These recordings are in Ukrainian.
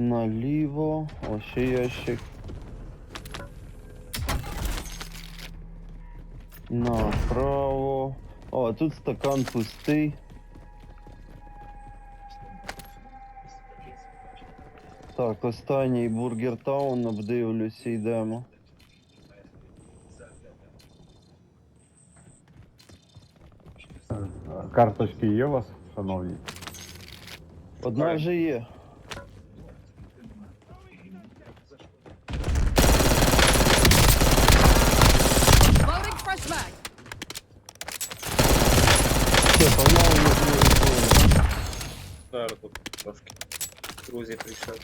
Наліво. О, ще ящик. Направо. О, а тут стакан пустий. Так, останній бургер таун обдивлюся, йдемо. Карточки є у вас, шановні? Одна вже є. Loading fresh mag. Все, погнали на другий поверх. Зараз тут трошки. Друзі прийшли.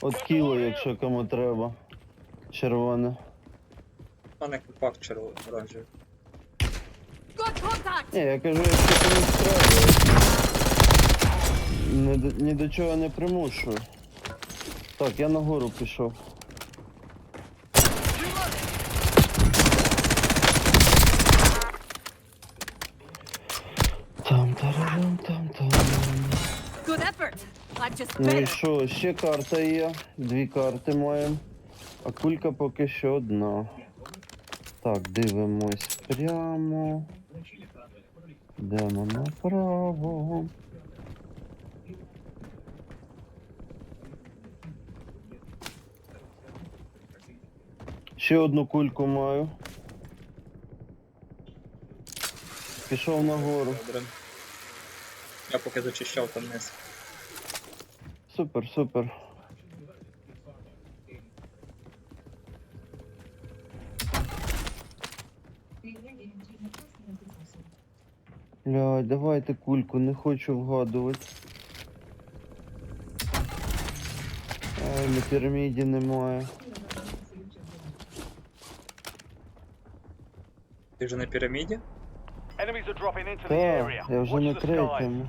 От кіло, якщо кому треба. Червоне. У мене компакт червоний оранжевий. Ні, я кажу, якщо комусь треба. Ні до, ні до чого не примушую. Так, я нагору пішов. Ну і що, ще карта є. Дві карти маємо. А кулька поки що одна. Так, дивимось прямо. Йдемо направо. Ще одну кульку маю. Пішов нагору. Добре. Я поки зачищав там низ. Супер, супер. Бля, давайте кульку, не хочу вгадувати. Ай, на піраміді немає. Ти вже на піраміді? Enemies are dropping into the Так, area. я вже на the skies. третьому.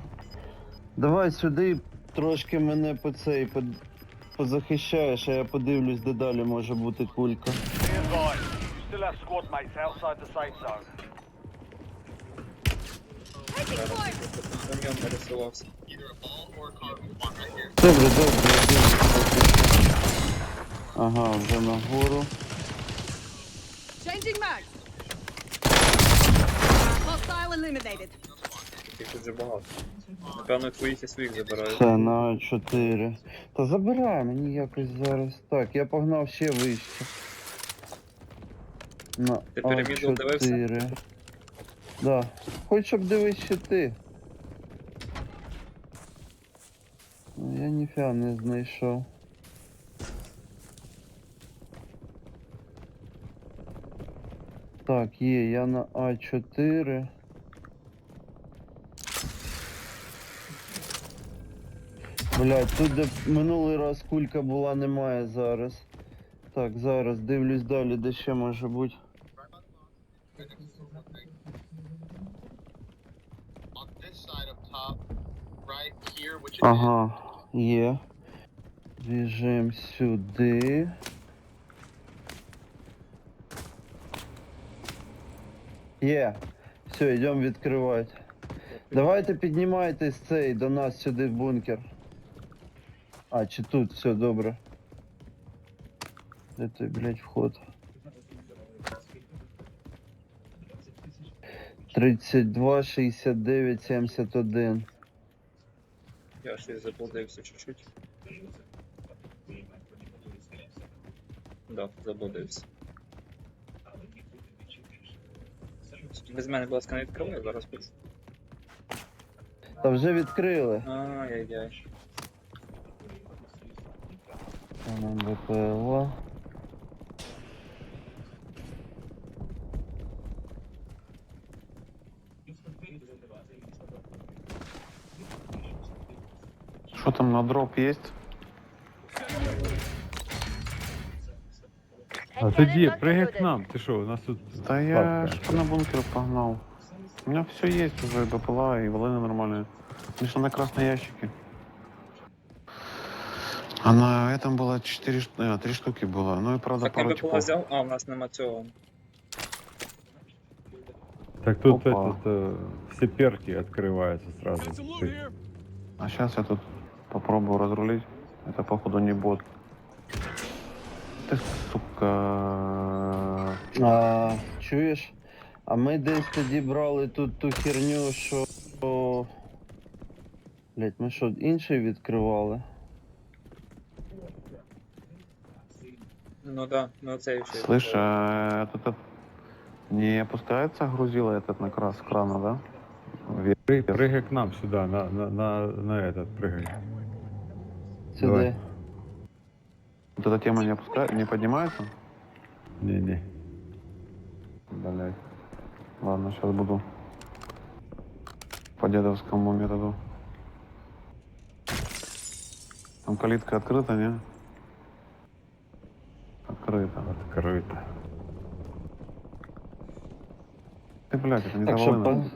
Давай сюди трошки мене по цей по, позахищаєш, а я подивлюсь, де далі може бути кулька. Добре, добре, що. Ага, вже нагору. Changing mag. Hostile eliminated. Їх тут вже багато. Напевно, твоїх і своїх забираю. Це на 4. Та забирай мені якось зараз. Так, я погнав ще вище. На Ти піраміду дивився? А4. Да. Хоч щоб дивись ще ти. Ну, Я ніфіга не знайшов. Так, є, я на А4. Блять, тут де минулий раз кулька була, немає зараз. Так, зараз дивлюсь далі, де ще може бути. Ага, є. Біжим сюди. Є. Все, йдемо відкривати. Давайте піднімайтесь цей до нас сюди в бункер. А, чи тут, все добре. Де той, блядь, вход? 32, 69, 71. Я щось заблудився чуть-чуть. Да, заблудився. Без мене, будь ласка, не відкривай, зараз пишу. Та вже відкрили. Ай-яй-яй. Там БПЛА. Що там на дроп є? А тоді, прыгай к нам. Ти що, у нас тут. Да я Ладно. ж на бункер погнал. У меня все есть уже, БПЛА и волыны нормальные. Лишь на красные ящики. А на этом было 4, 3 штуки было. Ну и правда Так я пару би типов. була взяв, а у нас нема цього. Так тут Опа. этот, э, все перки открываются сразу. Ты- А сейчас я тут попробую разрулить. Это походу не бот. Ты, сука... А, чуєш? А ми десь тоді брали тут ту херню, що. що- Блять, ми що, інший відкривали? Ну да, ну цей ще. Слышь, а этот, этот не опускается грузило этот на крас крана, да? Вверх. При- Прыгай к нам сюда, на, на, на, на этот прыгай. Сюди. Давай. Вот эта тема не опускает, не поднимается? Не-не. Блять. Ладно, сейчас буду по дедовскому методу. Там калитка открыта, не? Открыта. Открыто. Ты, блядь, это не Так що завалено. по...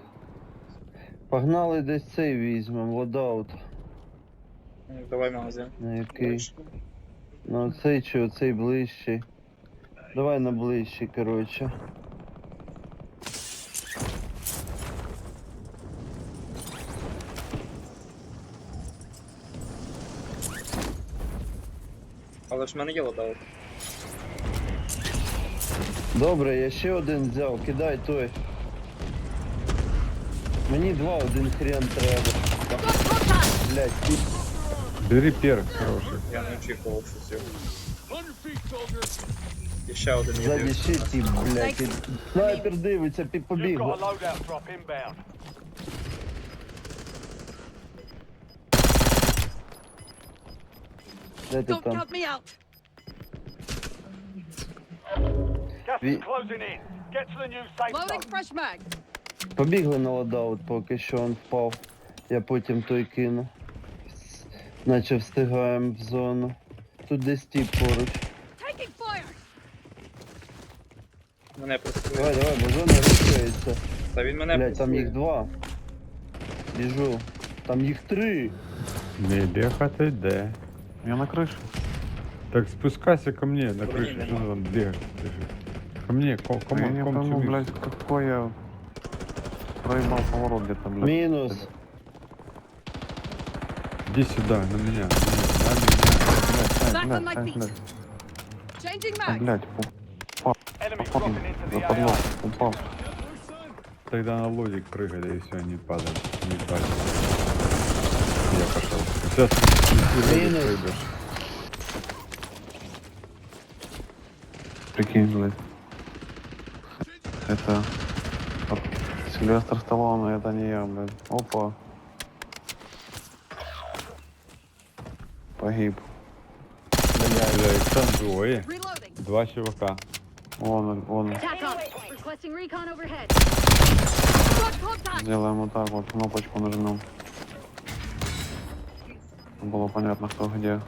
погнали десь цей візьмемо, лодаут. Ну, Давай магазин. На який? Ну оцей чи оцей ближчий. Давай на ближчий, коротше. Але ж в мене є лодаут. Добре, я ще один взяв, кидай той. Мені два, один хрен треба. Got contact! Блять, тип Бери перк хороший. Я не очікував, що цього. І ще один є. ззаді ще тип, блять. і- Снайпер дивиться, пі- You've побіг. got a loadout drop inbound. Де ти Don't там? count me out! Gas We- is closing in. Get to the new safe Loading zone. fresh mag. Побігли на лодаут, поки що він впав. Я потім той кину. С- Наче встигаємо в зону. Тут десь тип поруч. Taking fire! Мене просто. Давай, давай, бо зона рухається. Та він мене Блять, там пресує. їх два. Біжу. Там їх три. Не бегать йде. Я на крыше. Так спускайся ко мне на Блин, крышу. не Что ты там бегаешь? Ко мне, ко, я кому, не кому пойму, тебе? блядь, какой я проебал поворот где-то, блядь. Мінус. Иди сюда, на меня. На меня, Back on my Блядь, feet. блядь, Changing а, mag. блядь, Enemy упал, за подлог, AO. упал. Тогда на лодик прыгали и все, не падали. Не падали. Я пошел. Сейчас ты Минус. прыгаешь. Прикинь, блядь. Это... вот Сильвестр Сталлоне, это не я, блядь. Опа. Погиб. Бля, их там двое. Два чувака. Вон, он, вон. Contact! Сделаем вот так вот, кнопочку нажмем. Было понятно, кто где.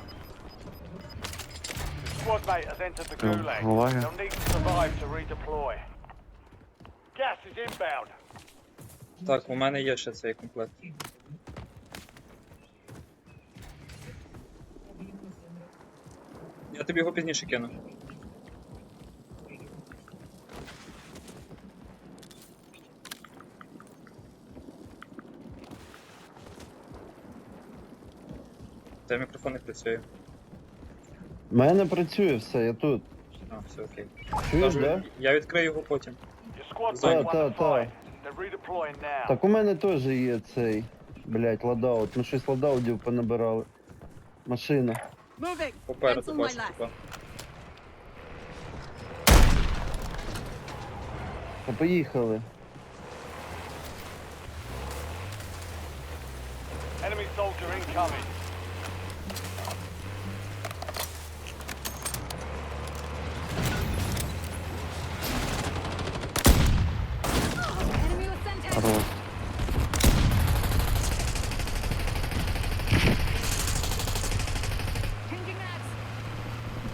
Squad mate has Gas is inbound. Так, у мене є ще цей комплект. Я тобі його пізніше кину. Та мікрофон не працює. У мене працює все, я тут. А, все окей. Чуєш, Кажу, да? Я відкрию його потім. Та, та, та. They're redeploying now. Так у мене теж є цей. Блять, лодаут. Ну щось лодаутів понабирали. Машина. Moving. Попереду Cancel my бачу, типа. Та поїхали. Enemy soldier incoming.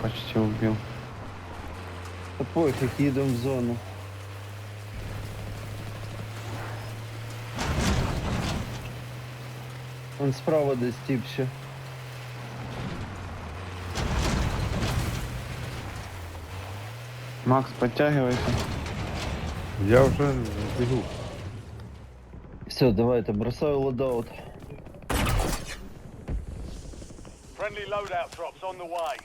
Почти убил. Та пофіг, їдемо в зону. Вон справа десь тип ще. Макс, подтягивайся. Я уже бегу. Все, давайте, бросаю лодаут. Friendly loadout drops on the way.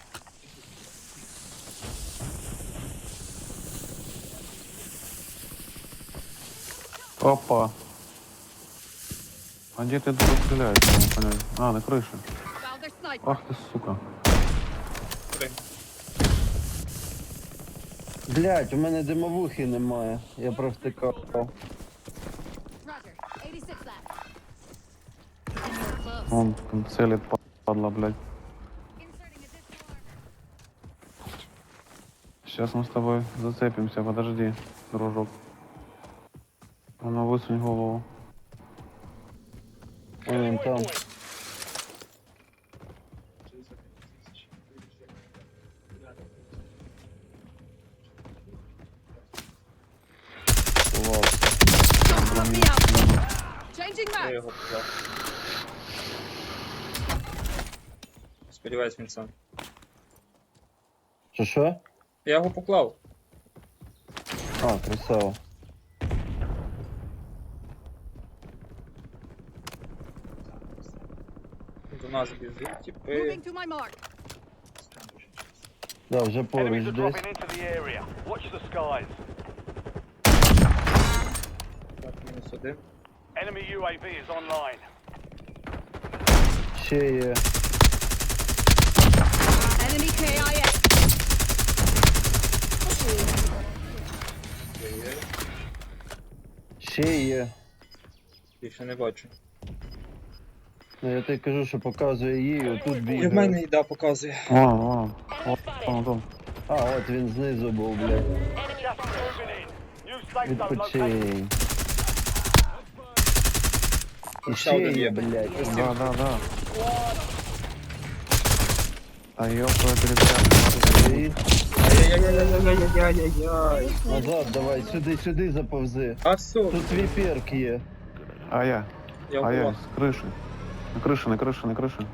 Опа. А где ты дура стреляешь? Я не понял. А, на крыше. Found their sniper. Ах ты, сука. Три. Блять, у мене димовухи немає. Я провтикав. Roger. 86 left. And you're close. Он там целит, падла, блядь. Inserting additional armor. Сейчас мы с тобой зацепимся, подожди, дружок. Ну высунь голову. Вон там. Клас. Drop me out. Changing Я mags. його поклав. Сподіваюсь, він сам. Що що? Я його поклав. А, красава. До нас біжуть, типи. Moving to my mark. Да, вже Enemies поруч are десь. dropping into the area. Watch the skies. Так, мінус один. Enemy UAV is online. Ще є. Enemy KIA. Ще є. Більше не бачу. Ну я тобі кажу, що показує їй, отут І в мене їда показує. Вон. Вон, вон, вон. А, от він знизу був, блядь. Відпочинь. І Ще один є, є. блядь. Да, да, да. А ёпта, перебирай. І Ай-яй-яй-яй-яй-яй-яй. Назад давай, сюди, сюди заповзи. А все, Тут твій перк є. А я, я а я с крыши. На крыше, на крыше, на крыше.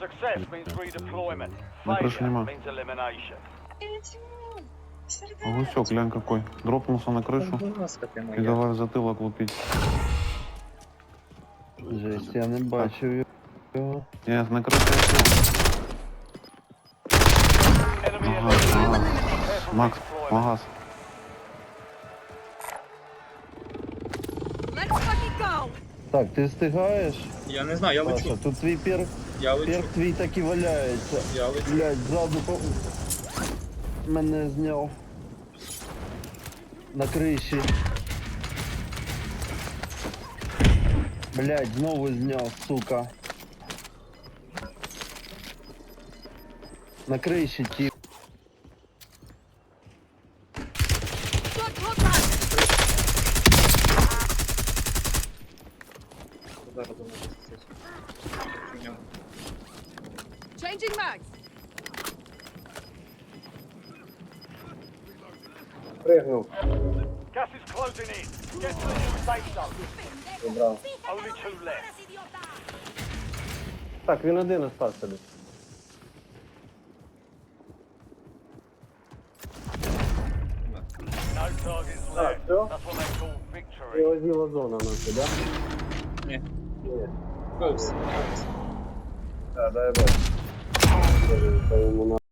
Success means redeployment. На крыше Failure нема. means elimination. А гусек, глянь какой. Дропнулся на крышу. Будь ласка, ти И моя. давай в затылок лупить. Жесть, я не бачив його. Нет, на крыше я снял. Enemy Ага, eliminated. ага. Prepare for Макс, redeployment. магаз. Так, ти встигаєш? Я не знаю, я Паша, лечу. тут твій перк, Я лечу. перк твій так і валяється. Я лечу. Блядь, ззаду по... Мене зняв. На криші. Блядь, знову зняв, сука. На криші ті. Got contact. Зараз до мене зустрічається. У нього. Changing mags. Gas is closing in. Get to the new safe zone. Only two left. Так, він один остався десь. No targets left. все. That's what they call victory. Прилазіла зона наша, да? Ні. Ні. Повз. Так, дай бачу. Йому на